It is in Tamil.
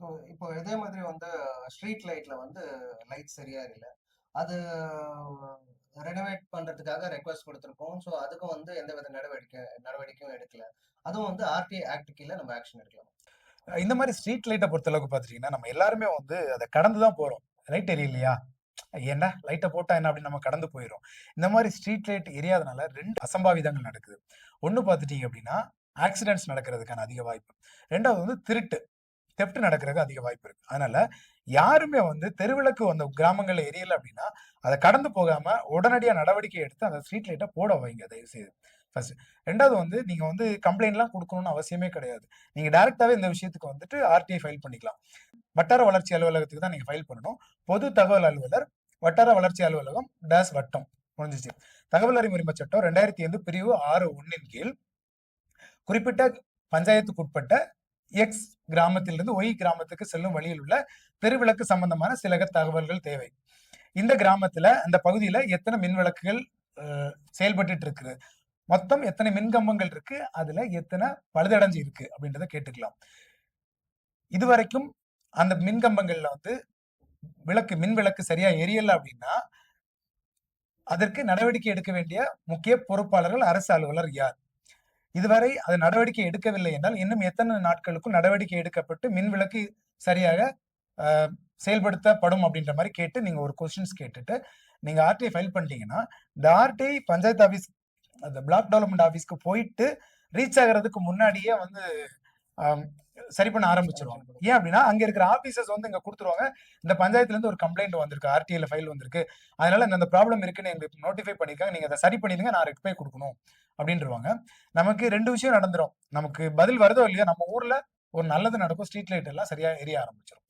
ஸோ இப்போ இதே மாதிரி வந்து ஸ்ட்ரீட் லைட்ல வந்து லைட் சரியா இல்லை அது ரெனோவேட் பண்றதுக்காக ரெக்வெஸ்ட் கொடுத்துருக்கோம் ஸோ அதுக்கும் வந்து எந்த வித நடவடிக்கை நடவடிக்கையும் எடுக்கல. அதுவும் வந்து ஆர்டிஐ ஆக்ட் கீழே நம்ம ஆக்ஷன் எடுக்கலாம். இந்த மாதிரி ஸ்ட்ரீட் லைட்ட பொறுத்தளவுக்கு பார்த்துட்டீங்கன்னா, நம்ம எல்லாருமே வந்து அதை கடந்து தான் போகிறோம் லைட் எரியலையா? என்ன லைட்டை போட்டா என்ன அப்படின்னு நம்ம கடந்து போயிடும் இந்த மாதிரி ஸ்ட்ரீட் லைட் எரியாதனால ரெண்டு அசம்பாவிதங்கள் நடக்குது. ஒன்று பார்த்துட்டீங்க அப்படின்னா, ஆக்சிடென்ட்ஸ் நடக்கிறதுக்கான அதிக வாய்ப்பு. ரெண்டாவது வந்து திருட்டு. தெப்ட் நடக்கிறதுக்கு அதிக வாய்ப்பு இருக்கு. அதனால யாருமே வந்து தெருவிளக்கு அந்த கிராமங்கள்ல எரியல அப்படின்னா, அதை கடந்து போகாம உடனடியா நடவடிக்கை எடுத்து அந்த ஸ்ட்ரீட் லைட்டை போட வைங்க தயவு செய்து. ஃபர்ஸ்ட். ரெண்டாவது வந்து நீங்க வந்து கம்ப்ளைண்ட்லாம் கொடுக்கணும்னு அவசியமே கிடையாது. நீங்க டைரக்டாவே இந்த விஷயத்துக்கு வந்துட்டு ஆர்டிஐ ஃபைல் பண்ணிக்கலாம். வட்டார வளர்ச்சி அலுவலகத்துக்கு தான் நீங்க ஃபைல் பண்ணணும். பொது தகவல் அலுவலர், வட்டார வளர்ச்சி அலுவலகம், டேஸ் வட்டம். முடிஞ்சிச்சு தகவல் அறியும் உரிமைச் சட்டம் 2005 பிரிவு ஆறு ஒன்னின் கீழ் குறிப்பிட்ட பஞ்சாயத்துக்குட்பட்ட எக்ஸ் கிராமத்திலிருந்து ஒய் கிராமத்துக்கு செல்லும் வழியில் உள்ள தெருவிளக்கு சம்பந்தமான சில தகவல்கள் தேவை. இந்த கிராமத்துல, அந்த பகுதியில எத்தனை மின் விளக்குகள் செயல்பட்டு செயல்பட்டுட்டு இருக்குது? மொத்தம் எத்தனை மின்கம்பங்கள் இருக்கு? அதுல எத்தனை பழுதடைஞ்சு இருக்கு? அப்படின்றத கேட்டுக்கலாம். இதுவரைக்கும் அந்த மின்கம்பங்கள்ல வந்து விளக்கு மின் விளக்கு சரியா எரியல அப்படின்னா அதற்கு நடவடிக்கை எடுக்க வேண்டிய முக்கிய பொறுப்பாளர்கள் அரசு அலுவலர் யார்? இதுவரை அது நடவடிக்கை எடுக்கவில்லை என்றால், இன்னும் எத்தனை நாட்களுக்கும் நடவடிக்கை எடுக்கப்பட்டு மின் விளக்கு சரியாக செயல்படுத்தப்படும் அப்படின்ற மாதிரி கேட்டு நீங்க ஒரு கொஸ்டின்ஸ் கேட்டுட்டு, நீங்க ஆர்டிஐ ஃபைல் பண்ணிட்டீங்கன்னா, இந்த ஆர்டிஐ பஞ்சாயத்து ஆஃபீஸ் அந்த பிளாக் டெவலப்மெண்ட் ஆஃபீஸ்க்கு போயிட்டு ரீச் ஆகிறதுக்கு முன்னாடியே வந்து சரி பண்ண ஆரம்பிச்சிருவாங்க ஏன் அப்படின்னா, அங்க இருக்கிற ஆபீசர்ஸ் வந்து இங்க கொடுத்துருவாங்க இந்த பஞ்சாயத்துல இருந்து ஒரு கம்ப்ளைண்ட் வந்திருக்கு. ஆர்டிஐல ஃபைல் வந்திருக்கு. அதனால இந்த ப்ராப்ளம் இருக்குன்னு எங்களுக்கு நோட்டிஃபை பண்ணியிருக்காங்க. நீங்க அதை சரி பண்ணிடுங்க. நான் ரெக்டிஃபை கொடுக்கணும் அப்படின்றவாங்க நமக்கு ரெண்டு விஷயம் நடந்துரும். நமக்கு பதில் வருதோ இல்லையோ, நம்ம ஊர்ல ஒரு நல்லது நடக்கும். ஸ்ட்ரீட் லைட் எல்லாம் சரியா எரிய ஆரம்பிச்சிடும்